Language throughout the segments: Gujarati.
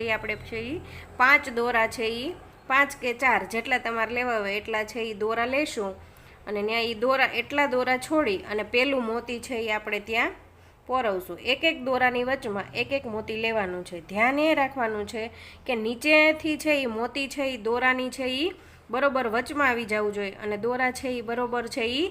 આપણે છે એ પાંચ દોરા છે એ પાંચ કે ચાર જેટલા તમારે લેવા હોય એટલા છે એ દોરા લેશું અને ત્યાં એ દોરા એટલા દોરા છોડી અને પેલું મોતી છે એ આપણે ત્યાં પોરવશું એક એક દોરાની વચમાં એક એક મોતી લેવાનું છે ધ્યાન એ રાખવાનું છે કે નીચેથી છે એ મોતી છે એ દોરાની છે એ બરોબર વચમાં આવી જવું જોઈએ અને દોરા છે એ બરોબર છે એ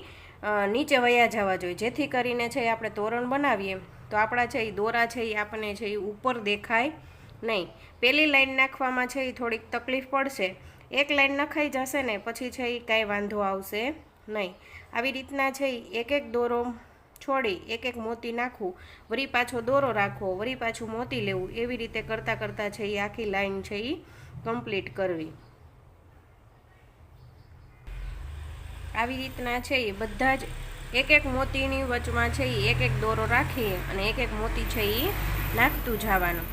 નીચે વયા જવા જોઈએ જેથી કરીને છે આપણે તોરણ બનાવીએ તો આપણા છે એ દોરા છે એ આપણને છે એ ઉપર દેખાય નહીં, પેલી લાઈન નાખવામાં છે એ થોડીક તકલીફ પડશે. એક લાઈન નખાઈ જશે ને પછી છે એ કાંઈ વાંધો આવશે નહીં. આવી રીતના છે એક એક દોરો છોડી એક એક મોતી નાખવું વરી પાછો દોરો રાખવો વરી પાછું મોતી લેવું, એવી રીતે કરતાં કરતાં છે એ આખી લાઈન છે એ કમ્પ્લીટ કરવી. આવી રીતના છે એ બધા જ એક એક મોતીની વચમાં છે એ એક એક દોરો રાખી અને એક એક મોતી છે એ નાખતું જવાનું.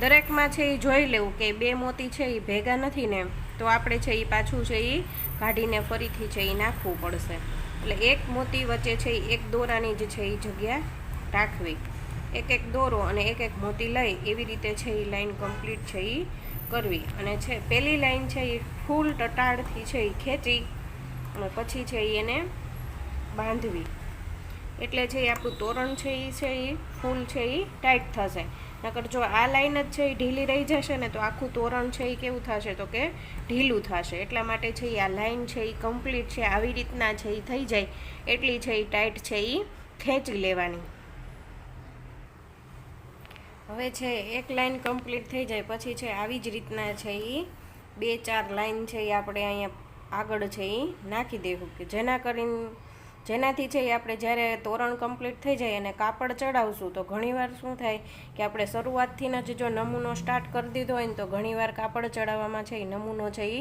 દરેકમાં છે એ જોઈ લેવું કે બે મોતી છે એ ભેગા નથી ને તો આપણે છે એ પાછું છે એ કાઢીને ફરીથી છે એ નાખવું પડશે એટલે એક મોતી વચ્ચે છે એ એક દોરાની જ છે એ જગ્યા રાખવી એક એક દોરો અને એક એક મોતી લઈ એવી રીતે છે એ લાઈન કમ્પ્લીટ છે એ કરવી અને છે પહેલી લાઈન છે એ ફૂલ ટટાળથી છે એ ખેંચી અને પછી છે એને બાંધવી એટલે છે એ આપણું તોરણ છે એ છે એ ફૂલ છે એ ટાઈટ થશે નકર જો આ લાઈન જ છે એ ઢીલી રહી જશે ને તો આખું તોરણ છે એ કેવું થશે તો કે ઢીલું થશે એટલા માટે છે એ આ લાઈન છે એ કમ્પ્લીટ છે આવી રીતના છે એ થઈ જાય એટલી છે એ ટાઈટ છે એ ખેંચી લેવાની હવે છે એક લાઈન કમ્પ્લીટ થઈ જાય પછી છે આવી જ રીતના છે એ બે ચાર લાઈન છે એ આપણે અહીંયા આગળ છે એ નાખી દેવું કે જેના કરીને જેનાથી છે એ આપણે જ્યારે તોરણ કમ્પ્લીટ થઈ જાય અને કાપડ ચડાવશું, તો ઘણીવાર શું થાય કે આપણે શરૂઆતથી જ જો નમૂનો સ્ટાર્ટ કરી દીધો હોય ને તો ઘણીવાર કાપડ ચડાવવામાં છે એ નમૂનો છે એ